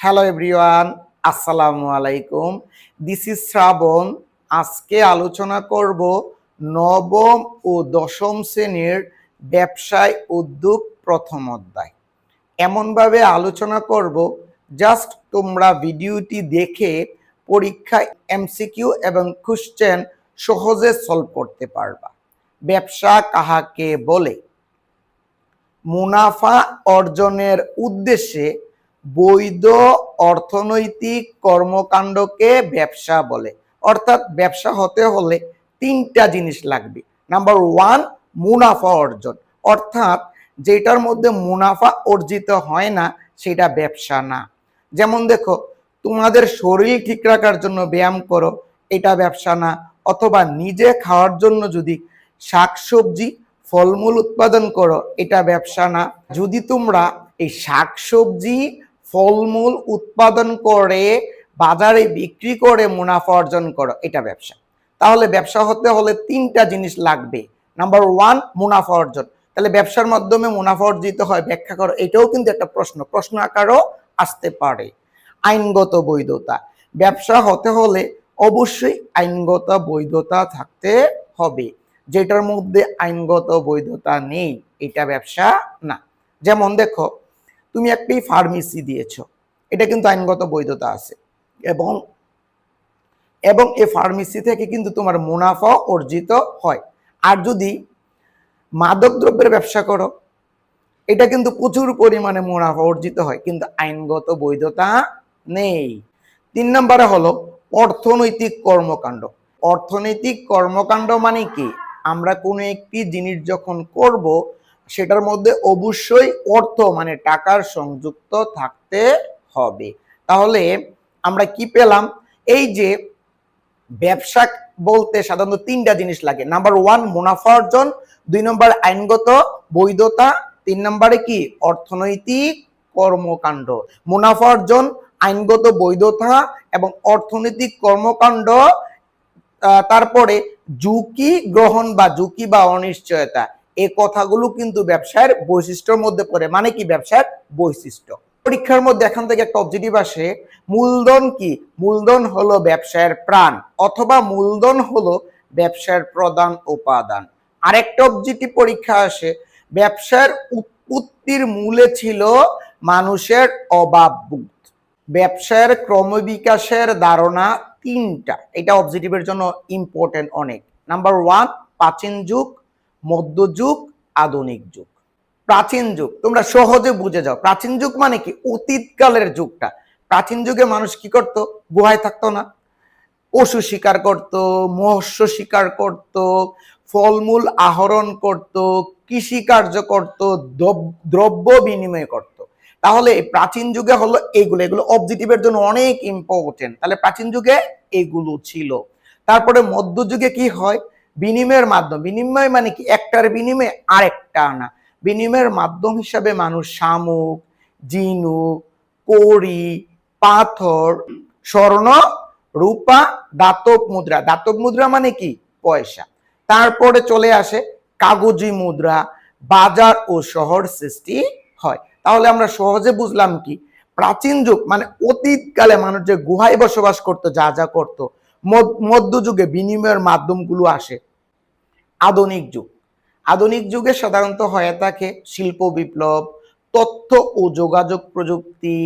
Hello everyone আসসালামু আলাইকুম this is শ্রাবণ আজকে আলোচনা করব নবম ও দশম শ্রেণির ব্যবসায় উদ্যোগ প্রথম অধ্যায়। এমনভাবে আলোচনা করব জাস্ট তোমরা ভিডিওটি দেখে পরীক্ষায় এমসিকিউ এবং কোশ্চেন সহজে সলভ করতে পারবা। ব্যবসা কাহাকে বলে? মুনাফা অর্জনের উদ্দেশ্যে বৈধ অর্থনৈতিক কর্মকাণ্ডকে ব্যবসা বলে। অর্থাৎ ব্যবসা হতে হলে তিনটা জিনিস লাগবে। নাম্বার ওয়ান মুনাফা অর্জন। অর্থাৎ যেটার মধ্যে মুনাফা অর্জিত হয় না, সেটা ব্যবসা না। যেমন দেখো, তোমাদের শরীর ঠিক রাখার জন্য ব্যায়াম করো, এটা ব্যবসা না। অথবা নিজে খাওয়ার জন্য যদি শাকসবজি, ফলমূল উৎপাদন করো, এটা ব্যবসা না। যদি তোমরা এই শাকসবজি ফলমূল উৎপাদন করে, বাজারে বিক্রি করে, মুনাফা অর্জন করো, এটা ব্যবসা। তাহলে ব্যবসা হতে হলে তিনটা জিনিস লাগবে। নাম্বার ওয়ান মুনাফা অর্জন। তাহলে ব্যবসার মাধ্যমে মুনাফা অর্জিত হয়, ব্যাখ্যা করো, এটাও কিন্তু একটা প্রশ্ন। প্রশ্ন আকারও আসতে পারে। আইনগত বৈধতা। ব্যবসা হতে হলে অবশ্যই আইনগত বৈধতা থাকতে হবে। যেটার মধ্যে আইনগত বৈধতা নেই, এটা ব্যবসা না। যেমন দেখো তুমি একটি ফার্মেসি দিয়েছ। এটা কিন্তু আইনগত বৈধতা আছে। এবং এবং এই ফার্মেসি থেকে কিন্তু তোমার মুনাফা অর্জিত হয়। আর যদি মাদক দ্রব্যের ব্যবসা করো, এটা কিন্তু প্রচুর পরিমাণে মুনাফা অর্জিত হয়, কিন্তু আইনগত বৈধতা নেই। তিন নম্বরে হলো অর্থনৈতিক কর্মকাণ্ড। অর্থনৈতিক কর্মকাণ্ড মানে কি? আমরা কোনো একটি জিনিস যখন করব সেটার মধ্যে অবশ্যই অর্থ মানে টাকার সংযুক্ত থাকতে হবে। তাহলে আমরা কি পেলাম? এই যে ব্যবসা বলতে সাধারণত তিনটা জিনিস লাগে। নাম্বার ওয়ান, মুনাফা অর্জন। দুই নম্বর, আইনগত বৈধতা। তিন নম্বরে কি? অর্থনৈতিক কর্মকাণ্ড। মুনাফা অর্জন, আইনগত বৈধতা এবং অর্থনৈতিক কর্মকাণ্ড। তারপরে ঝুঁকি গ্রহণ বা ঝুঁকি বা অনিশ্চয়তা। এই কথাগুলো কিন্তু ব্যবসায়ের বৈশিষ্ট্যের মধ্যে পড়ে। মানে কি ব্যবসার বৈশিষ্ট্য? পরীক্ষার মধ্যে এখান থেকে একটা অবজেক্টিভ আসে, মূলধন কি? মূলধন হলো ব্যবসায়ের প্রাণ, অথবা মূলধন হলো ব্যবসার প্রধান উপাদান। আরেকটা অবজেক্টিভ পরীক্ষা আসে, ব্যবসার উৎপত্তির মূলে ছিল মানুষের অভাববোধ ব্যবসার ক্রমবিকাশের ধারণা তিনটা। এটা অবজেক্টিভের জন্য ইম্পর্টেন্ট অনেক। নাম্বার ওয়ান প্রাচীন যুগ মধ্যযুগ, আধুনিক যুগ। প্রাচীন যুগ, তোমরা সহজে বুঝে যাও। প্রাচীন যুগ মানে কি? অতীতকালের যুগটা। প্রাচীন যুগে মানুষ কি করত? গুহায় থাকতো না। পশু শিকার করত, মৎস্য শিকার করত, ফলমূল আহরণ করত কৃষি কার্য করত, দ্রব- দ্রব্য বিনিময় করত। তাহলে প্রাচীন যুগে হলো এগুলো। এগুলো অবজেক্টিভের জন্য অনেক ইম্পর্টেন্ট তাহলে প্রাচীন যুগে এগুলো ছিল। তারপরে মধ্যযুগে কি হয়? বিনিময়ের মাধ্যম। বিনিময় মানে কি? একটার বিনিময়ে আরেকটা আনা। বিনিময়ের মাধ্যম হিসাবে মানুষ শামুক, জিনুক, কড়ি, পাথর, স্বর্ণ, রূপা, দাতব মুদ্রা। দাতব মুদ্রা মানে কি? পয়সা। তারপরে চলে আসে কাগজি মুদ্রা, বাজার ও শহর সৃষ্টি হয়। তাহলে আমরা সহজে বুঝলাম কি? প্রাচীন যুগ মানে অতীতকালে মানুষ যে গুহায় বসবাস করতো, যা যা করতো মধ্যযুগে বিনিময়ের মাধ্যমগুলো আসে। আধুনিক যুগ। আধুনিক যুগে সাধারণত হয়ে থাকে শিল্প বিপ্লব, তথ্য ও যোগাযোগ প্রযুক্তি,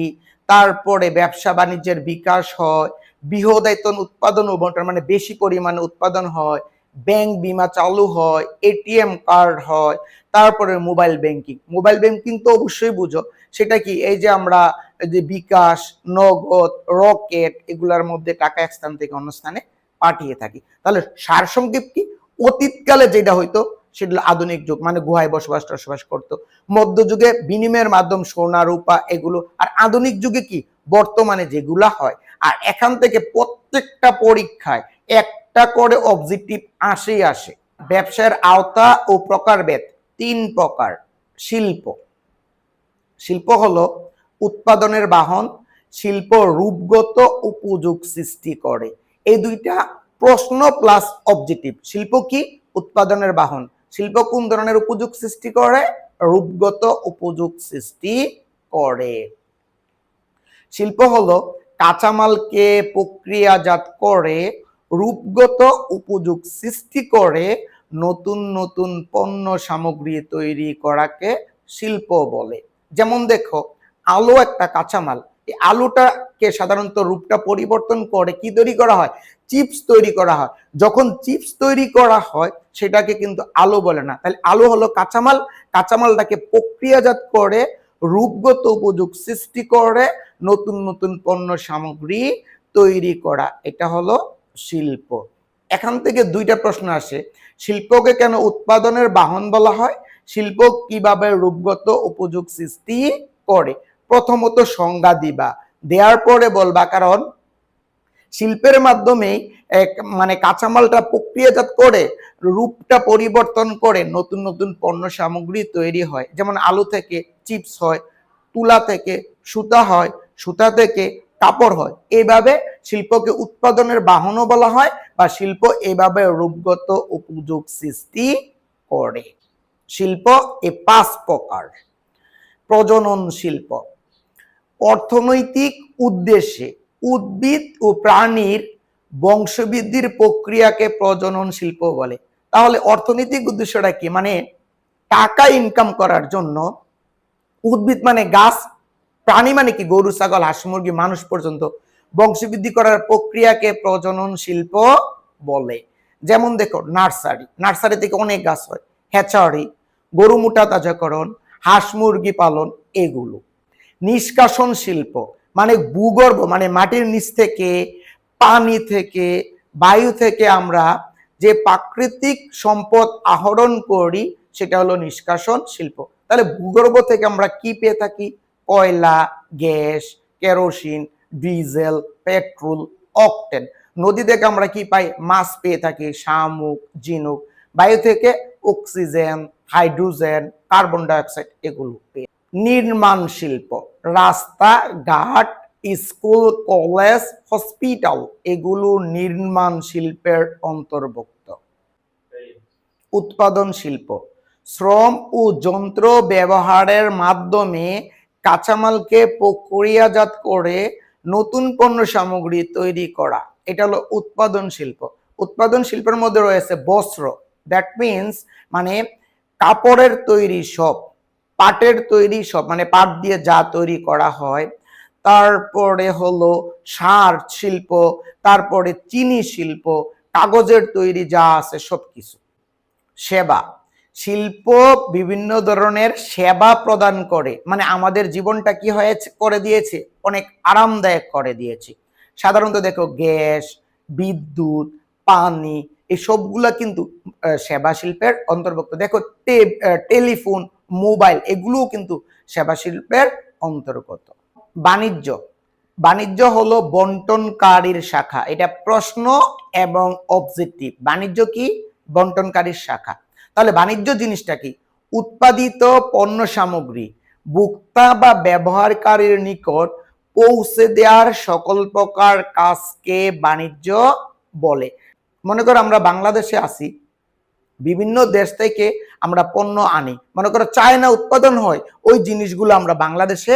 তারপরে ব্যবসা বাণিজ্যের বিকাশ হয়, বৃহদায়তন উৎপাদন ও বন্টন মানে বেশি পরিমাণে উৎপাদন হয়, ব্যাংক বিমা চালু হয় এটিএম কার্ড হয়, তারপরে মোবাইল ব্যাংকিং। মোবাইল ব্যাংকিং তো অবশ্যই বুঝো, সেটা কি এই যে আমরা যে বিকাশ, নগদ, রকেট এগুলার মধ্যে টাকা এক স্থান থেকে অন্য স্থানে পাঠিয়ে থাকি। তাহলে সারসংক্ষেপ কি? অতীতকালে যেটা হইতো, সেটা আধুনিক যুগ মানে গুহায় বসবাস, টসবাস করতো। মধ্যযুগে বিনিময়ের মাধ্যম সোনা, রূপা এগুলো, আর আধুনিক যুগে কি? বর্তমানে যেগুলা হয়। আর এখান থেকে প্রত্যেকটা পরীক্ষায় একটা করে অবজেক্টিভ আসেই আসে। ব্যবসার আওতা ও প্রকারভেদ, তিন প্রকার। শিল্প। শিল্প হলো উৎপাদনের বাহন শিল্প রূপগত উপযোগ সৃষ্টি করে। এই দুইটা প্রশ্ন প্লাস অবজেক্টিভ শিল্প কি? উৎপাদনের বাহন। শিল্প কোন ধরনের উপযোগ সৃষ্টি করে? রূপগত উপযোগ সৃষ্টি করে। শিল্প হলো কাঁচামালকে প্রক্রিয়াজাত করে, রূপগত উপযোগ সৃষ্টি করে, নতুন নতুন পণ্য সামগ্রী তৈরি করাকে শিল্প বলে। যেমন দেখো আলু একটা কাঁচামাল। এই আলুটাকে সাধারণত রূপটা পরিবর্তন করে কি তৈরি করা হয়? চিপস তৈরি করা হয়। যখন চিপস তৈরি করা হয়, সেটাকে কিন্তু আলু বলে না। তাহলে আলু হলো কাঁচামাল। কাঁচামালটাকে প্রক্রিয়াজাত করে, রূপগত উপযোগ সৃষ্টি করে, নতুন নতুন পণ্য সামগ্রী তৈরি করা। এটা হলো শিল্প। এখান থেকে দুইটা প্রশ্ন আসে। শিল্পকে কেন উৎপাদনের বাহন বলা হয়? শিল্প কীভাবে রূপগত উপযোগ সৃষ্টি করে? প্রথমত সংজ্ঞা দিবা। দেওয়ার পরে বলবা, কারণ শিল্পের মাধ্যমেই এক মানে কাঁচামালটা প্রক্রিয়াজাত করে, রূপটা পরিবর্তন করে নতুন নতুন পণ্য সামগ্রী তৈরি হয়। যেমন আলু থেকে চিপস হয়, তুলা থেকে সুতা হয়, সুতা থেকে কাপড় হয়। এইভাবে শিল্পকে উৎপাদনের বাহনও বলা হয় বা শিল্প এভাবে রূপগত উপযোগ সৃষ্টি করে। শিল্প এ পাঁচ প্রকার। প্রজনন শিল্প। অর্থনৈতিক উদ্দেশ্যে উদ্ভিদ ও প্রাণীর বংশবৃদ্ধির প্রক্রিয়াকে প্রজনন শিল্প বলে। তাহলে অর্থনৈতিক উদ্দেশ্যটা কি? মানে টাকা ইনকাম করার জন্য উদ্ভিদ মানে গাছ, প্রাণী মানে কি? গরু, ছাগল, হাঁস, মুরগি, মানুষ পর্যন্ত বংশবৃদ্ধি করার প্রক্রিয়াকে প্রজনন শিল্প বলে। যেমন দেখো, নার্সারি। নার্সারি থেকে অনেক গাছ হয়। হ্যাচারি, গরু মোটা তাজাকরণ হাঁস মুরগি পালন, এগুলো। নিষ্কাশন শিল্প মানে ভূগর্ভ মানে মাটির নিচ থেকে, পানি থেকে, বায়ু থেকে আমরা যে প্রাকৃতিক সম্পদ আহরণ করি, সেটা হলো নিষ্কাশন শিল্প। তাহলে ভূগর্ভ থেকে আমরা কি পেয়ে থাকি? কয়লা, gas, kerosene, diesel, petrol, octane. নদী থেকে আমরা কি পাই? মাছ পেয়ে থাকি, শামুক, ঝিনুক। বায়ু থেকে অক্সিজেন, হাইড্রোজেন, কার্বন ডাইঅক্সাইড, এগুলো পেয়ে। নির্মাণ শিল্প। রাস্তা ঘাট স্কুল, কলেজ, হসপিটাল, এগুলো নির্মাণ শিল্পের অন্তর্ভুক্ত। উৎপাদন শিল্প, শ্রম ও যন্ত্র ব্যবহারের মাধ্যমে কাঁচামালকে প্রক্রিয়াজাত করে নতুন পণ্য সামগ্রী তৈরি করা। এটা হলো উৎপাদন শিল্প। উৎপাদন শিল্পের মধ্যে রয়েছে বস্ত্র। দ্যাট মিনস মানে কাপড়ের তৈরি সব পাটের তৈরি সব মানে পাট দিয়ে যা তৈরি করা হয়, তারপরে হলো সার শিল্প, তারপরে চিনি শিল্প, কাগজের তৈরি যা আছে সব কিছু সেবা, শিল্প বিভিন্ন ধরনের সেবা প্রদান করে মানে আমাদের জীবনটা কি হয়েছে, করে দিয়েছে, অনেক আরামদায়ক করে দিয়েছে। সাধারণত দেখো গ্যাস, বিদ্যুৎ, পানি, এই সবগুলা কিন্তু সেবা শিল্পের অন্তর্ভুক্ত। দেখো টেলিফোন মোবাইল, এগুলোও কিন্তু সেবা শিল্পের অন্তর্গত। বাণিজ্য বাণিজ্য হলো বন্টনকারীর শাখা। এটা প্রশ্ন এবং অবজেক্টিভ বাণিজ্য কি? বন্টনকারীর শাখা। তাহলে বাণিজ্য জিনিসটা কি? উৎপাদিত পণ্য সামগ্রী, ভোক্তা বা ব্যবহারকারীর নিকট পৌঁছে দেওয়ার সকল প্রকার কাজকে বাণিজ্য বলে। মনে করো আমরা বাংলাদেশে আছি বিভিন্ন দেশ থেকে আমরা পণ্য আনি। মনে করো চায়না উৎপাদন হয়, ওই জিনিসগুলো আমরা বাংলাদেশে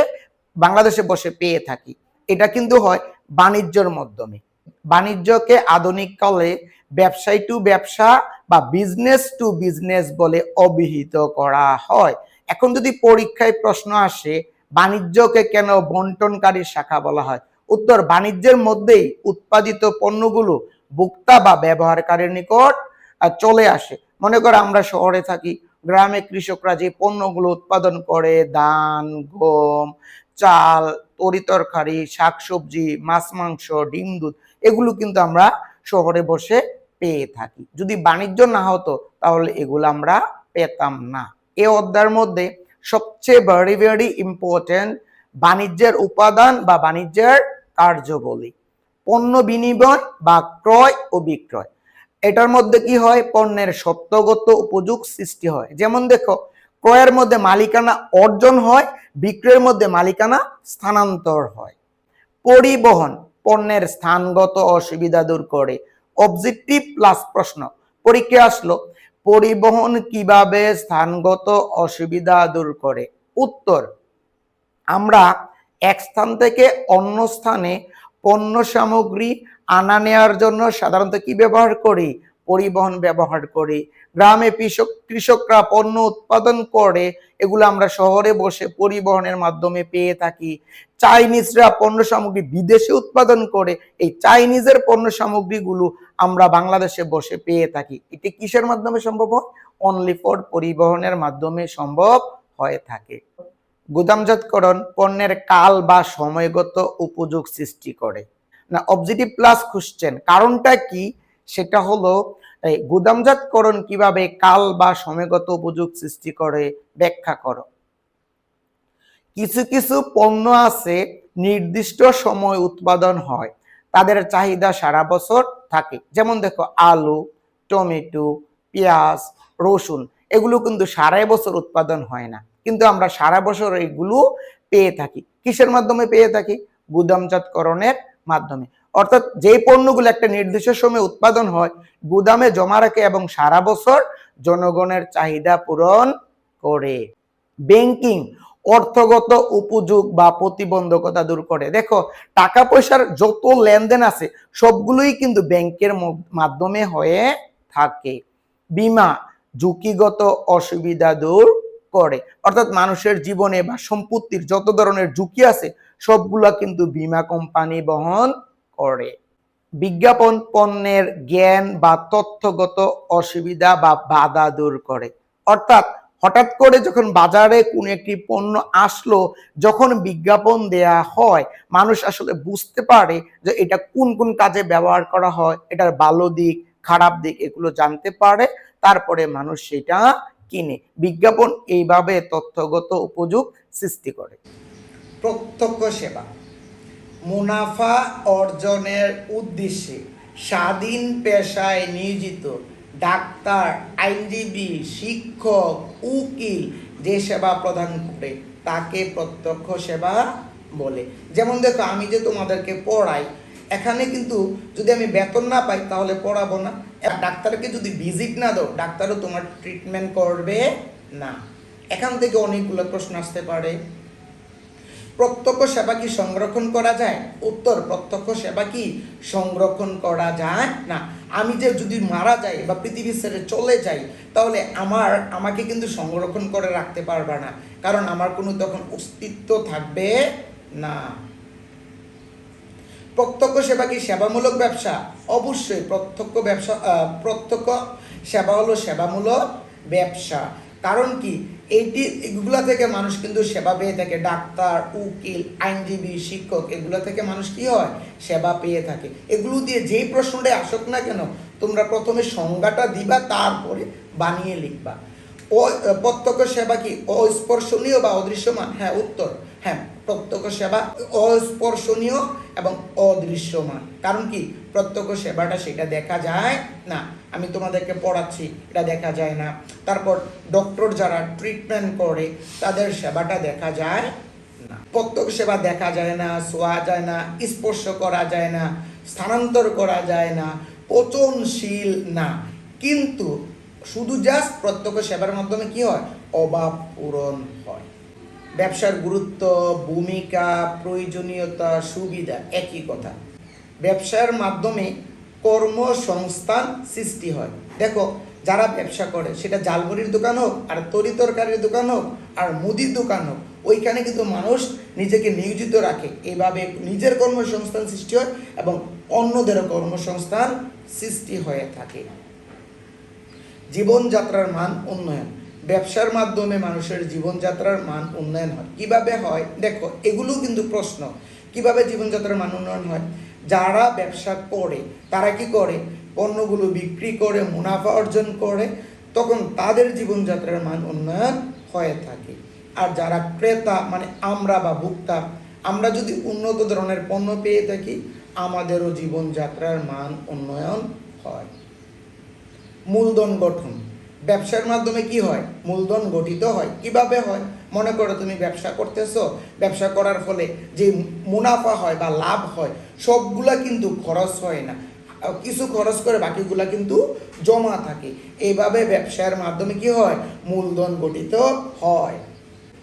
বাংলাদেশে বসে পেয়ে থাকি। এটা কিন্তু হয় বাণিজ্যর মাধ্যমে। বাণিজ্যকে আধুনিক কালে ব্যবসায়ী টু ব্যবসা বা বিজনেস টু বিজনেস বলে অভিহিত করা হয়। এখন যদি পরীক্ষায় প্রশ্ন আসে, বাণিজ্যকে কেন বন্টনকারী শাখা বলা হয়? উত্তর, বাণিজ্যের মধ্যেই উৎপাদিত পণ্যগুলো ভোক্তা বা ব্যবহারকারীর নিকট চলে আসে। মনে করো আমরা শহরে থাকি, গ্রামে কৃষকরা যে পণ্যগুলো উৎপাদন করে, ধান, গম, চাল তরিতরকারি শাকসবজি, মাছ, মাংস, ডিম, দুধ, এগুলো কিন্তু আমরা শহরে বসে পেয়ে থাকি। যদি বাণিজ্য না হতো, তাহলে এগুলো আমরা পেতাম না। এ অধ্যায়ের মধ্যে সবচেয়ে ভেরি ভেরি ইম্পর্টেন্ট বাণিজ্যের উপাদান বা বাণিজ্যের কার্যবলী, পণ্য বিনিময় বা ক্রয় ও বিক্রয়। এটার মধ্যে কি হয়? পণ্যের সত্যগত উপযোগ সৃষ্টি হয়। যেমন দেখো, ক্রয়ের মধ্যে মালিকানা অর্জন হয়, বিক্রয়ের মধ্যে মালিকানা স্থানান্তর হয়। পরিবহন পণ্যের স্থানগত অসুবিধা দূর করে। অবজেক্টিভ প্লাস প্রশ্ন। পরীক্ষা আসলো, পরিবহন কীভাবে স্থানগত অসুবিধা দূর করে? উত্তর, আমরা এক স্থান থেকে অন্য স্থানে পণ্য সামগ্রী আনা নেওয়ার জন্য সাধারণত কি ব্যবহার করি? পরিবহন ব্যবহার করি। গ্রামে কৃষক, কৃষকরা পণ্য উৎপাদন করে, এগুলো আমরা শহরে বসে পরিবহনের মাধ্যমে পেয়ে থাকি। চাইনিজরা পণ্য সামগ্রী বিদেশে উৎপাদন করে, এই চাইনিজের পণ্য সামগ্রীগুলো আমরা বাংলাদেশে বসে পেয়ে থাকি। এটি কিসের মাধ্যমে সম্ভব হয়? অনলি ফর পরিবহনের মাধ্যমে সম্ভব হয়ে থাকে। গুদামজাতকরণ পণ্যের কাল বা সময়গত উপযোগ সৃষ্টি করে। না অবজেক্টিভ প্লাস খুঁজছেন কারণটা কি? সেটা হলো গুদামজাতকরণ কীভাবে কাল বা সময়গত উপযোগ সৃষ্টি করে, ব্যাখ্যা করো। কিছু কিছু পণ্য আছে, নির্দিষ্ট সময় উৎপাদন হয়, তাদের চাহিদা সারা বছর থাকে। যেমন দেখো, আলু, টমেটো, পেঁয়াজ, রসুন, এগুলো কিন্তু সারা বছর উৎপাদন হয় না। কিন্তু আমরা সারা বছর এগুলো পেয়ে থাকি। কিসের মাধ্যমে পেয়ে থাকি? গুদামজাতকরণের মাধ্যমে। অর্থাৎ যে পণ্যগুলো একটা নির্দিষ্ট সময় উৎপাদন হয়, গুদামে জমা রাখে এবং সারা বছর জনগণের চাহিদা পূরণ করে। ব্যাংকিং অর্থগত উপযোগ বা প্রতিবন্ধকতা দূর করে। দেখো টাকা পয়সার যত লেনদেন আছে, সবগুলোই কিন্তু ব্যাংকের মাধ্যমে হয়ে থাকে। বিমা ঝুঁকিগত অসুবিধা দূর করে। অর্থাৎ মানুষের জীবনে বা সম্পত্তির যত ধরনের ঝুঁকি আছে সবগুলা কিন্তু বীমা কোম্পানি বহন করে। বিজ্ঞাপন পণ্যের জ্ঞান বা তথ্যগত অসুবিধা বা বাধা দূর করে। অর্থাৎ হঠাৎ করে যখন বাজারে কোনো একটি পণ্য আসলো, যখন বিজ্ঞাপন দেয়া হয়, মানুষ আসলে বুঝতে পারে যে এটা কোন কোন কাজে ব্যবহার করা হয়, এটার ভালো দিক, খারাপ দিক এগুলো জানতে পারে, তারপরে মানুষ সেটা কিনে। বিজ্ঞাপন এইভাবে তথ্যগত উপযোগ সৃষ্টি করে। প্রত্যক্ষ সেবা মুনাফা অর্জনের উদ্দেশ্যে স্বাধীন পেশায় নিয়োজিত ডাক্তার, আইনজীবী, শিক্ষক, উকিল যে সেবা প্রদান করে তাকে প্রত্যক্ষ সেবা বলে। যেমন দেখো, আমি যে তোমাদেরকে পড়াই, এখানে কিন্তু যদি আমি বেতন না পাই তাহলে পড়াবো না। ডাক্তারকে যদি ভিজিট না দাও, ডাক্তারও তোমার ট্রিটমেন্ট করবে না। এখান থেকে অনেকগুলো প্রশ্ন আসতে পারে। প্রত্যক্ষ সেবা কি সংরক্ষণ করা যায়? উত্তর, প্রত্যক্ষ সেবা কি সংরক্ষণ করা যায় না। আমি যে যদি মারা যাই বা পৃথিবী ছেড়ে চলে যাই, তাহলে আমার, আমাকে কিন্তু সংরক্ষণ করে রাখতে পারবে না। কারণ আমার কোনো তখন অস্তিত্ব থাকবে না। প্রত্যক্ষ সেবা কি সেবামূলক ব্যবসা? অবশ্যই প্রত্যক্ষ ব্যবসা প্রত্যক্ষ সেবা হলো সেবামূলক ব্যবসা। কারণ কি? এইটি, এগুলা থেকে মানুষ কিন্তু সেবা পেয়ে থাকে। ডাক্তার, উকিল, আইনজীবী, শিক্ষক, এগুলো থেকে মানুষ কি হয়? সেবা পেয়ে থাকে। এগুলো দিয়ে যেই প্রশ্নটাই আসুক না কেন, তোমরা প্রথমে সংজ্ঞাটা দিবা, তারপরে বানিয়ে লিখবা। ও, প্রত্যক্ষ সেবা কি? অস্পর্শনীয় বা অদৃশ্যমান? হ্যাঁ উত্তর। হ্যাঁ প্রত্যক্ষ সেবা অস্পর্শনীয় এবং অদৃশ্যমান। কারণ কি? প্রত্যক্ষ সেবাটা সেটা দেখা যায় না। আমি তোমাদেরকে পড়াচ্ছি, এটা দেখা যায় না। তারপর ডক্টর যারা ট্রিটমেন্ট করে, তাদের সেবাটা দেখা যায় না। প্রত্যক্ষ সেবা দেখা যায় না, শোয়া যায় না, স্পর্শ করা যায় না, স্থানান্তর করা যায় না, পচনশীল না। কিন্তু শুধু জাস্ট প্রত্যক্ষ সেবার মাধ্যমে কি হয়? অভাব পূরণ হয়। ব্যবসার গুরুত্ব, ভূমিকা, প্রয়োজনীয়তা, সুবিধা, একই কথা। ব্যবসার মাধ্যমে কর্মসংস্থান সৃষ্টি হয়। দেখো, যারা ব্যবসা করে, সেটা জালমুড়ির দোকান হোক, আর তরি তরকারির দোকান হোক, আর মুদির দোকান হোক, ওইখানে কিন্তু মানুষ নিজেকে নিয়োজিত রাখে। এইভাবে নিজের কর্মসংস্থান সৃষ্টি হয় এবং অন্যদেরও কর্মসংস্থান সৃষ্টি হয়ে থাকে। জীবনযাত্রার মান উন্নয়ন। ব্যবসার মাধ্যমে মানুষের জীবনযাত্রার মান উন্নয়ন হয়। কীভাবে হয়? দেখো এগুলো কিন্তু প্রশ্ন। কীভাবে জীবনযাত্রার মান উন্নয়ন হয়? যারা ব্যবসা করে, তারা কি করে? পণ্যগুলো বিক্রি করে, মুনাফা অর্জন করে, তখন তাদের জীবনযাত্রার মান উন্নয়ন হয়ে থাকে। আর যারা ক্রেতা মানে আমরা বা ভোক্তা, আমরা যদি উন্নত ধরনের পণ্য পেয়ে থাকি, আমাদেরও জীবনযাত্রার মান উন্নয়ন হয়। মূলধন গঠন। ব্যবসার মাধ্যমে কি হয়? মূলধন গঠিত হয়। কীভাবে হয়? মনে করো তুমি ব্যবসা করতেছো। ব্যবসা করার ফলে যে মুনাফা হয় বা লাভ হয়, সবগুলা কিন্তু খরচ হয় না। কিছু খরচ করে বাকিগুলা কিন্তু জমা থাকে। এইভাবে ব্যবসার মাধ্যমে কি হয়? মূলধন গঠিত হয়।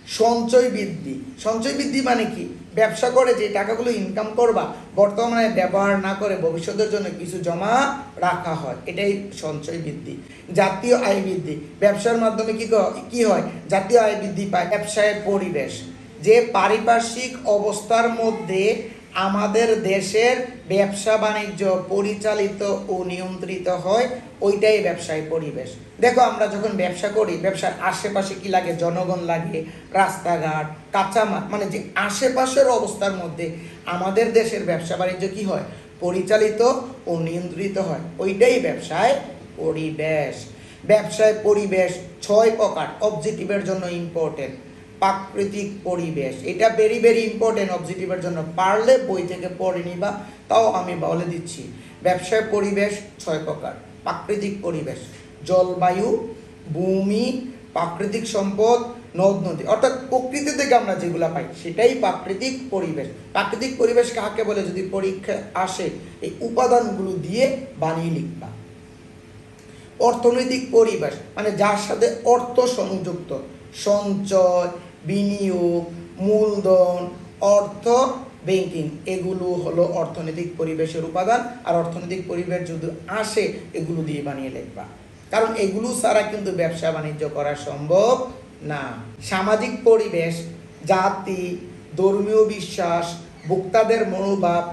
সঞ্চয় বৃদ্ধি। সঞ্চয় বৃদ্ধি মানে কি? ব্যবসা করে, যে টাকাগুলো ইনকাম করবা, বর্তমানে ব্যবহার না করে ভবিষ্যতের জন্য কিছু জমা রাখা হয়। এটাই সঞ্চয় বৃদ্ধি। জাতীয় আয় বৃদ্ধি। ব্যবসার মাধ্যমে কি, কী হয়? জাতীয় আয় বৃদ্ধি পায় ব্যবসায়ের পরিবেশ। যে পারিপার্শ্বিক অবস্থার মধ্যে আমাদের দেশের ব্যবসা বাণিজ্য পরিচালিত ও নিয়ন্ত্রিত হয়, ওইটাই ব্যবসায় পরিবেশ। দেখো, আমরা যখন ব্যবসা করি, ব্যবসার আশেপাশে কি লাগে? জনগণ লাগে, রাস্তাঘাট, কাঁচামাল মানে যে আশেপাশের অবস্থার মধ্যে আমাদের দেশের ব্যবসা বাণিজ্য কী হয়? পরিচালিত ও নিয়ন্ত্রিত হয়। ওইটাই ব্যবসায় পরিবেশ। ব্যবসায় পরিবেশ ছয় প্রকার অবজেক্টিভের জন্য ইম্পর্টেন্ট প্রাকৃতিক পরিবেশ। এটা ভেরি ভেরি ইম্পর্টেন্ট অবজেক্টিভের জন্য। পারলে বই থেকে পড়ে নিবা, তাও আমি বলে দিচ্ছি। ব্যবসায় পরিবেশ ছয় প্রকার। প্রাকৃতিক পরিবেশ। জলবায়ু, ভূমি, প্রাকৃতিক সম্পদ, নদ, নদী। অর্থাৎ প্রকৃতি থেকে আমরা যেগুলো পাই, সেটাই প্রাকৃতিক পরিবেশ। প্রাকৃতিক পরিবেশ কাকে বলে? যদি পরীক্ষা আসে, এই উপাদানগুলো দিয়ে বানিয়ে লিখবা। অর্থনৈতিক পরিবেশ মানে যার সাথে অর্থ সংযুক্ত। সঞ্চয় বিনিয়োগ, মূলধন, অর্থ ব্যাংকিং এগুলো হলো অর্থনৈতিক পরিবেশের উপাদান আর অর্থনৈতিক পরিবেশ যদি আসে, এগুলো দিয়ে বানিয়ে লিখবা। কারণ এগুলো ছাড়া কিন্তু ব্যবসা বাণিজ্য করা সম্ভব না। সামাজিক পরিবেশ, জাতি, ধর্মীয় বিশ্বাস, ভোক্তাদের মনোভাব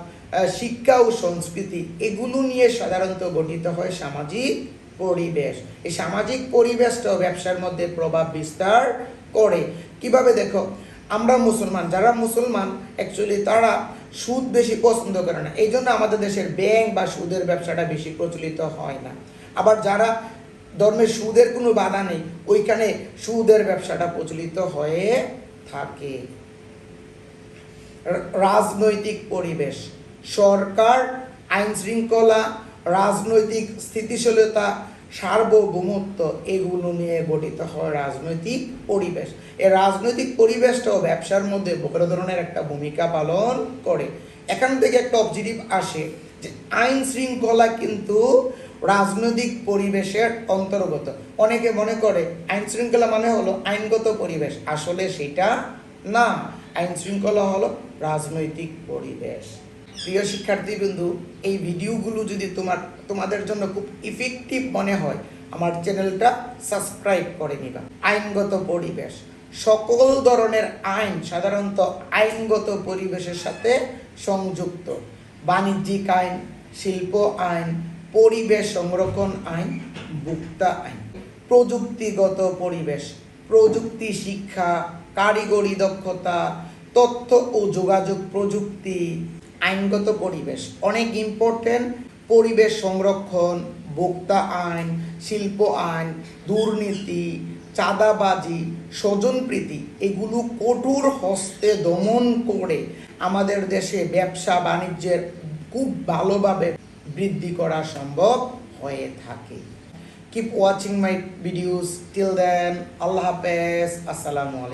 শিক্ষা ও সংস্কৃতি, এগুলো নিয়ে সাধারণত গঠিত হয় সামাজিক পরিবেশ। এই সামাজিক পরিবেশটাও ব্যবসার মধ্যে প্রভাব বিস্তার করে। কীভাবে দেখো? আমরা মুসলমান, যারা মুসলমান অ্যাকচুয়ালি তারা সুদ বেশি পছন্দ করে না। এই জন্য আমাদের দেশের ব্যাংক বা সুদের ব্যবসাটা বেশি প্রচলিত হয় না। আবার যারা ধর্মের সুদের কোনো বাধা নেই, ওইখানে সুদের ব্যবসাটা প্রচলিত হয়ে থাকে। রাজনৈতিক পরিবেশ, সরকার আইন শৃঙ্খলা রাজনৈতিক স্থিতিশীলতা সার্বভৌমত্ব এগুলো নিয়ে গঠিত হয় রাজনৈতিক পরিবেশ। এই রাজনৈতিক পরিবেশটাও ব্যবসার মধ্যে বড় ধরনের একটা ভূমিকা পালন করে। এখান থেকে একটা অবজেক্টিভ আসে যে আইন শৃঙ্খলা কিন্তু রাজনৈতিক পরিবেশের অন্তর্গত। অনেকে মনে করে আইন শৃঙ্খলা মানে হলো আইনগত পরিবেশ। আসলে সেটা না। আইন শৃঙ্খলা হলো রাজনৈতিক পরিবেশ। প্রিয় শিক্ষার্থী বিন্দু এই ভিডিওগুলো যদি তোমার, তোমাদের জন্য খুব ইফেক্টিভ মনে হয়, আমার চ্যানেলটা সাবস্ক্রাইব করে নিবা। আইনগত পরিবেশ। সকল ধরনের আইন, সাধারণত আইনগত পরিবেশের সাথে সংযুক্ত। বাণিজ্যিক আইন, শিল্প আইন, পরিবেশ সংরক্ষণ আইন, ভোক্তা আইন। প্রযুক্তিগত পরিবেশ। প্রযুক্তি, শিক্ষা, কারিগরি দক্ষতা, তথ্য ও যোগাযোগ প্রযুক্তি আইনগত পরিবেশ। অনেক ইম্পর্টেন্ট পরিবেশ সংরক্ষণ, ভোক্তা আইন, শিল্প আইন, দুর্নীতি, চাঁদাবাজি, স্বজনপ্রীতি, এগুলো কঠোর হস্তে দমন করে আমাদের দেশে ব্যবসা বাণিজ্যের খুব ভালোভাবে বৃদ্ধি করা সম্ভব হয়ে থাকে। Keep watching my videos till then Allah হাফেজ। আসসালামু আলাইকুম।